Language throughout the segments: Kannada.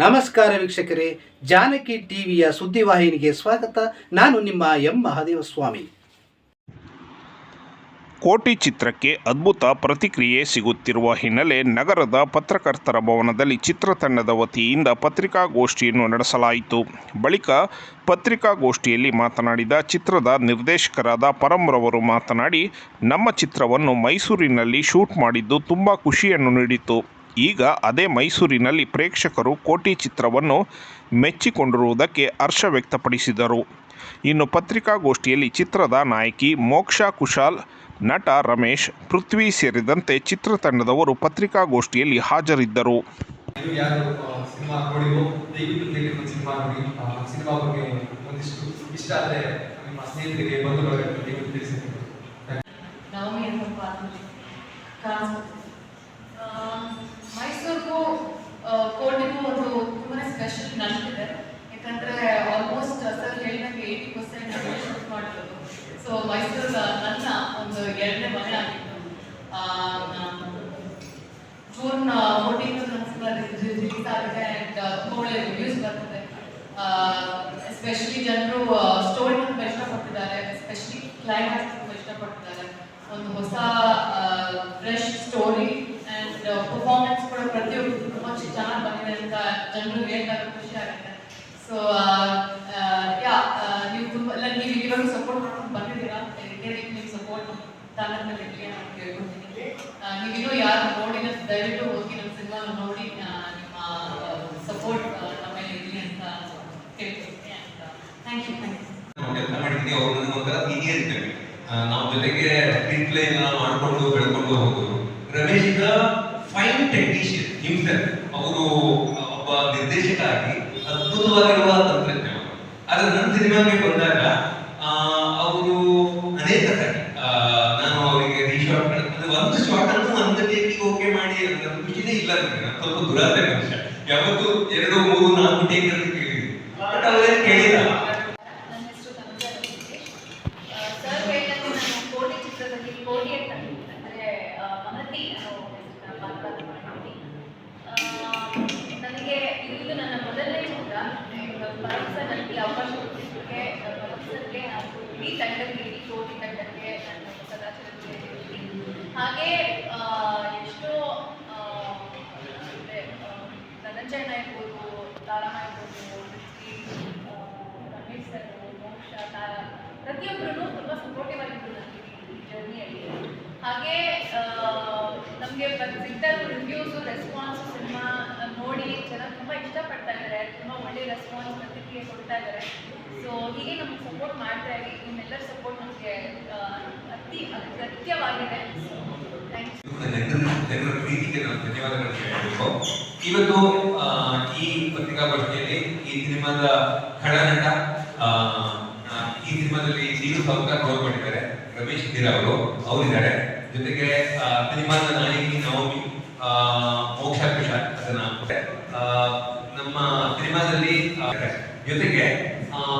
ನಮಸ್ಕಾರ ವೀಕ್ಷಕರೇ, ಜಾನಕಿ ಟಿವಿಯ ಸುದ್ದಿವಾಹಿನಿಗೆ ಸ್ವಾಗತ. ನಾನು ನಿಮ್ಮ ಎಂ. ಮಹಾದೇವ ಸ್ವಾಮಿ ಕೋಟಿ ಚಿತ್ರಕ್ಕೆ ಅದ್ಭುತ ಪ್ರತಿಕ್ರಿಯೆ ಸಿಗುತ್ತಿರುವ ಹಿನ್ನೆಲೆ ನಗರದ ಪತ್ರಕರ್ತರ ಭವನದಲ್ಲಿ ಚಿತ್ರತಂಡದ ವತಿಯಿಂದ ಪತ್ರಿಕಾಗೋಷ್ಠಿಯನ್ನು ನಡೆಸಲಾಯಿತು. ಬಳಿಕ ಪತ್ರಿಕಾಗೋಷ್ಠಿಯಲ್ಲಿ ಮಾತನಾಡಿದ ಚಿತ್ರದ ನಿರ್ದೇಶಕರಾದ ಪರಂರವರು ಮಾತನಾಡಿ, ನಮ್ಮ ಚಿತ್ರವನ್ನು ಮೈಸೂರಿನಲ್ಲಿ ಶೂಟ್ ಮಾಡಿದ್ದು ತುಂಬ ಖುಷಿಯನ್ನು ನೀಡಿತು ಈಗ ಅದೇ ಮೈಸೂರಿನಲ್ಲಿ ಪ್ರೇಕ್ಷಕರು ಕೋಟಿ ಚಿತ್ರವನ್ನು ಮೆಚ್ಚಿಕೊಂಡಿರುವುದಕ್ಕೆ ಹರ್ಷ ವ್ಯಕ್ತಪಡಿಸಿದರು. ಇನ್ನು ಪತ್ರಿಕಾಗೋಷ್ಠಿಯಲ್ಲಿ ಚಿತ್ರದ ನಾಯಕಿ ಮೋಕ್ಷಾ ಕುಶಾಲ್ ನಟ ರಮೇಶ್ ಪೃಥ್ವಿ ಸೇರಿದಂತೆ ಚಿತ್ರತಂಡದವರು ಪತ್ರಿಕಾಗೋಷ್ಠಿಯಲ್ಲಿ ಹಾಜರಿದ್ದರು. ಸಿನಿಮಾ ನೋಡಿವೋ ದಯವಿಟ್ಟು ಥಿಯೇಟರ್ ಒಂದು ಸಿನಿಮಾ ನೋಡಿ ಸಿನಿಮಾ ಬಗ್ಗೆ ಒಂದಿಷ್ಟು ಇಷ್ಟ ಆದರೆ ನಿಮ್ಮ ಸ್ನೇಹಿತರಿಗೆ ಬಂಧುಗಳಿಗೆ ದಯವಿಟ್ಟು ತಿಳಿಸಿ ನವಮಿ ಅಂತ ಪಾತ್ರದಲ್ಲಿ ಕಾಣಿಸ್ಕೊತೀವಿ ಆ, ಮೈಸೂರಿಗೂ ಆ, ಕೋಟೆಗೂ ಒಂದು ತುಂಬಾನೇ ಸ್ಪೆಷಲ್ ನನಗಿದೆ ಯಾಕಂದ್ರೆ ಆಲ್ಮೋಸ್ಟ್ ಸರ್ ಹೇಳಿದಂಗೆ ಏಯ್ಟಿ ಪರ್ಸೆಂಟ್ ಶೂಟ್ ಮಾಡಿರೋದು ಸೊ ಮೈಸೂರು ನನ್ನ ಒಂದು ಎರಡನೇ ಮನೆ ಆಗಿತ್ತು ಆ, ನಾನು ಜೂನ್ ಫೋರ್ಟೀನ್ ನನ್ನ ರಿಲೀಸ್ ಆಗಿದೆ ಆ್ಯಂಡ್ ತುಂಬ ಒಳ್ಳೆ ರಿವ್ಯೂಸ್ ಬರ್ತಿದೆ ಎಸ್ಪೆಷಲಿ ಜನರು ಸ್ಟೋರಿ ತುಂಬ ಇಷ್ಟಪಟ್ಟಿದ್ದಾರೆ ಎಸ್ಪೆಷಲಿ ಕ್ಲೈಮ್ಯಾಕ್ಸ್ ತುಂಬ ಇಷ್ಟಪಟ್ಟಿದ್ದಾರೆ ಒಂದು ಹೊಸ ಫ್ರೆಶ್ ಸ್ಟೋರಿ ಆ್ಯಂಡ್ ಪರ್ಫಾರ್ಮೆನ್ಸ್ ಕೂಡ ಪ್ರತಿಯೊಬ್ಬರು ತುಂಬ ಚೆನ್ನಾಗಿ ಬಂದಿದೆ ಅಂತ ಜನರು ಹೇಳಿದಾಗ ಖುಷಿ ಆಗುತ್ತೆ ಸೊ ಯಾ ನೀವು ತುಂಬ ಎಲ್ಲ ನೀವು ಇವಾಗ ಸಪೋರ್ಟ್ ಮಾಡ್ಕೊಂಡು ಬಂದಿದ್ದೀರಾ ಇದೇ ರೀತಿ ನೀವು ಸಪೋರ್ಟ್ ತಾಲೂಕಲ್ಲಿ ಇರಲಿ ಅಂತ ಕೇಳ್ಕೊತೀನಿ ಆ, ನೀವಿನ್ನೂ ಯಾರು ನೋಡಿಲ್ಲ ದಯವಿಟ್ಟು ಹೋಗಿ ನಮ್ಮ ಸಿನಿಮಾ ನೋಡಿ ಆ, ನಿಮ್ಮ ಸಪೋರ್ಟ್ ನಮ್ಮ ಮೇಲೆ ಇರಲಿ ಅಂತ ಕೇಳ್ಕೊತೀನಿ ಅಂತ ಥ್ಯಾಂಕ್ ಯು ಥ್ಯಾಂಕ್ ಯು ನಾವು ಕೆಲಸ ಮಾಡಿದ್ದೀವಿ ಅವ್ರು ನನಗೆ ಒಂಥರ ಸೀನಿಯರ್ ಇದ್ದಂಗೆ ಆ, ನಾವು ಜೊತೆಗೆ ಸ್ಕ್ರೀನ್ ಪ್ಲೇ ಮಾಡ್ಕೊಂಡು ಬೆಳ್ಕೊಂಡು ಹೋಗೋದು ರಮೇಶ್ ಈಗ ಫೈನ್ ಟೆಕ್ನಿಷಿಯನ್ ಹಿಮ್ಸೆಲ್ ಅವರು ಒಬ್ಬ ನಿರ್ದೇಶಕ ಆಗಿ ಅದ್ಭುತವಾಗಿರುವ ತಂತ್ರಜ್ಞ ಆದ್ರೆ ನನ್ನ ಸಿನಿಮಾಗೆ ಬಂದಾಗ ಅವರು ಅನೇಕ ಸಾರಿ ನಾನು ಅವರಿಗೆ ಅಂದ್ರೆ ಒಂದು ಶಾರ್ಟ್ ಅನ್ನು ಒಂದು ಟೇಕಿಗೆ ಓಕೆ ಮಾಡಿ ಅಂತ ಖುಷಿನೇ ಇಲ್ಲ ನನಗೆ. ಸ್ವಲ್ಪ ದುರಾಸೆ ಮನುಷ್ಯ. ಯಾವತ್ತು ಎರಡು, ಮೂರು, ನಾಲ್ಕು ಟೇಕ್ ಅಂತ ಕೇಳಿದ್ವಿ ಬಟ್ ಅವ್ರೇನು ಕೇಳಿಲ್ಲ ನನ್ನ ಹೆಸರು ತನುಜಾ ವೆಂಕಟೇಶ್ ಸರ್ ಹೇಳಿದಂತೆ ನಾನು ಕೋಟಿ ಚಿತ್ರದಲ್ಲಿ ಕೋಟಿ ಅಂತ ಅಂದರೆ ಮಹತಿ ಅನ್ನೋ ಹೆಸರಿನ ಪಾತ್ರ ಮಾಡಿದ್ದೀನಿ ಆ, ನನಗೆ ಇದು ನನ್ನ ಮೊದಲನೇ ಚಿತ್ರ ಭರತ್ ಸರ್ ನನಗೆ ಅವಕಾಶ ಸರ್ಗೆ ಹಾಗೂ ಇಡೀ ತಂಡಕ್ಕೆ ಇಡೀ ಕೋಟಿ ತಂಡಕ್ಕೆ ನಾನು ಸದಾಚಾರ ಹಾಗೆ ಎಷ್ಟೋ ಆ, ಅಂದ್ರೆ, ಆ, ಧನಂಜಯ ಇರ್ಬೋದು ತಾರಮ್ಮ ಇರ್ಬೋದು ರಮೇಶ್ ಸರ್ ಮೋಕ್ಷ ತಾರ ಪ್ರತಿಯೊಬ್ಬರೂ ತುಂಬ ಸಪೋರ್ಟಿವ್ ಆಗಿದ್ರು ನನಗೆ ಈ ಜರ್ನಿಯಲ್ಲಿ ಹಾಗೆ ನಮಗೆ ಸಿಗ್ತಾ ರಿವ್ಯೂಸು ರೆಸ್ಪಾನ್ಸ್ ಸಿನಿಮಾ ನೋಡಿ ಜನ ತುಂಬ ಇಷ್ಟಪಡ್ತಾ ಇದ್ದಾರೆ ತುಂಬ ಒಳ್ಳೆ ರೆಸ್ಪಾನ್ಸ್ ಪ್ರತಿಕ್ರಿಯೆ ಕೊಡ್ತಾ ಇದ್ದಾರೆ. ಸೊ ಹೀಗೆ ನಮ್ಗೆ ಸಪೋರ್ಟ್ ಮಾಡ್ತಾ ಇರಿ. ನಿಮ್ಮೆಲ್ಲರ ಸಪೋರ್ಟ್ ನಮಗೆ ಅತಿ ಅಗತ್ಯವಾಗಿದೆ. ಇವತ್ತು ಈ ಪತ್ರಿಕಾಗೋಷ್ಠಿಯಲ್ಲಿ ಈ ಸಿನಿಮಾದ ಖಳನಟ ಈ ಸಿನಿಮಾದಲ್ಲಿ ನೀರು ಸಾವುಕಾರ್ ರೋಲ್ ಮಾಡಿದ್ದಾರೆ. ರಮೇಶ್ ಹಿರ ಅವರು, ಅವರಿದ್ದಾರೆ. ಜೊತೆಗೆ ಸಿನಿಮಾದ ನಾಯಕಿ ನವಮಿ ಮೋಕ್ಷ ಕುಶಾಲ್ ಅದನ್ನ ನಮ್ಮ ಸಿನಿಮಾದಲ್ಲಿ ಜೊತೆಗೆ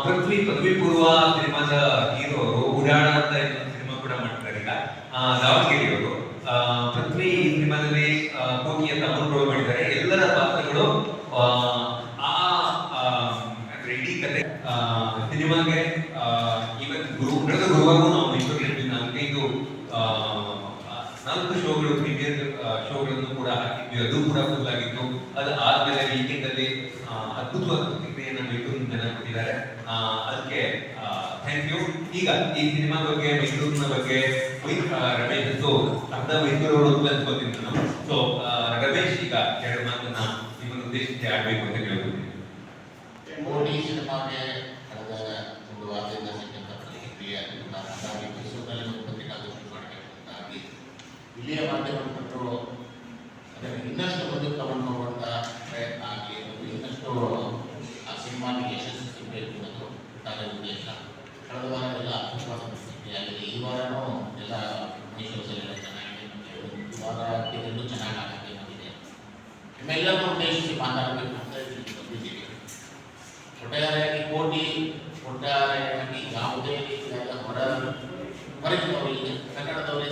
ಪೃಥ್ವಿ ಪದವಿ ಪೂರ್ವ ಸಿನಿಮಾದ ಹೀರೋ ಅವರು ಉಡಾಣ ಅಂತ ಇನ್ನೊಂದು ಸಿನಿಮಾ ಕೂಡ ಮಾಡ್ತಾರೆ ಈಗ. ದಾವಣಗೆರೆಯವರು. ಪೃಥ್ವಿ ಈ ಸಿನಿಮಾದಲ್ಲಿ ಕೋಕಿ ಅಂತ ರೋಲ್ ಮಾಡಿದ್ದಾರೆ. ಎಲ್ಲರ ಪಾತ್ರಗಳು ಆ, ಅಂದ್ರೆ ಇಡೀ ಕತೆ ಸಿನಿಮಾಗೆ ಇವತ್ತು ಗುರು ಕಳೆದ ಗುರುವಾಗೂ ನಾವು ಮೈಸೂರಿನಲ್ಲಿ ನಾಲ್ಕೈದು ನಾಲ್ಕು ಶೋಗಳು ಪ್ರೀಮಿಯರ್ ಶೋಗಳನ್ನು ಕೂಡ ಹಾಕಿದ್ವಿ. ಅದು ಕೂಡ ಫುಲ್ ಆಗಿತ್ತು. ಅದು ಆದ್ಮೇಲೆ ವೀಕೆಂಡ್ ಅಲ್ಲಿ ಅದ್ಭುತವಾದ ಮೈಸೂರಿನ ಜನ ಕೊಟ್ಟಿದ್ದಾರೆ. ಅದಕ್ಕೆ ಥ್ಯಾಂಕ್ ಯು ಈಗ ಈ ಸಿನಿಮಾ ಬಗ್ಗೆ ಮೈಸೂರಿನ ಬಗ್ಗೆ ರಮೇಶ್ ಅಂತೂ ಅರ್ಧ ಮೈಸೂರವರು ಅಂತ ಅನ್ಕೋತೀನಿ ನಾನು ಸೊ ರಮೇಶ್ ಈಗ ಎರಡು ಮಾತನ್ನ ನಿಮ್ಮನ್ನು ಉದ್ದೇಶಿಸಿ ಆಡ್ಬೇಕು ಅಂತ ಕೇಳ್ಕೊತೀನಿ. ಮೋದಿ ಸಿನಿಮಾಗೆ ಕಳೆದ ಒಂದು ವಾರದಿಂದ ಸಿಕ್ಕಂಥ ಪ್ರತಿಕ್ರಿಯೆ ಅದರಿಂದ ಹಾಗಾಗಿ ಮೈಸೂರಿನಲ್ಲಿ ಒಂದು ಪತ್ರಿಕಾಗೋಷ್ಠಿ ಮಾಡಬೇಕು ಅಂತ ಆಗಿ ಇಲ್ಲಿಯ ಮಾಧ್ಯಮಗಳು ಅದನ್ನು ಇನ್ನಷ್ಟು ಮುಂದಕ್ಕೆ ತಗೊಂಡು ಹೋಗುವಂಥ ಪ್ರಯತ್ನ ಆಗಲಿ ಮತ್ತು ಇನ್ನಷ್ಟು ಆ ಸಿನಿಮಾಗೆ ಯಶಸ್ಸು ಸಿಗಬೇಕು ಅನ್ನೋದು ನನ್ನ ಉದ್ದೇಶ ಕಳೆದ ವಾರ ಎಲ್ಲ ಅದ್ಭುತವಾದ ಪ್ರತಿಕ್ರಿಯೆ ಆಗಿದೆ ಈ ವಾರನೂ ಎಲ್ಲ ಮೈಸೂರಿನಲ್ಲಿ ಚೆನ್ನಾಗಿದೆ ಮತ್ತು ಈ ವಾರ ಇದೆಲ್ಲೂ ಚೆನ್ನಾಗಿ ಆಗುತ್ತೆ ನಮಗೆ ನಿಮ್ಮೆಲ್ಲರನ್ನೂ ಉದ್ದೇಶಿಸಿ ಮಾತಾಡಬೇಕು ಅಂತ ಇಲ್ಲಿ ಬಂದಿದ್ದೀವಿ ಒಟ್ಟಾರೆಯಾಗಿ ಕೋಟಿ ಒಟ್ಟಾರೆಯಾಗಿ ಯಾವುದೇ ರೀತಿಯಾದ ಹೊರ ಹೊರಗಿನವರಿಗೆ ಕನ್ನಡದವರೇ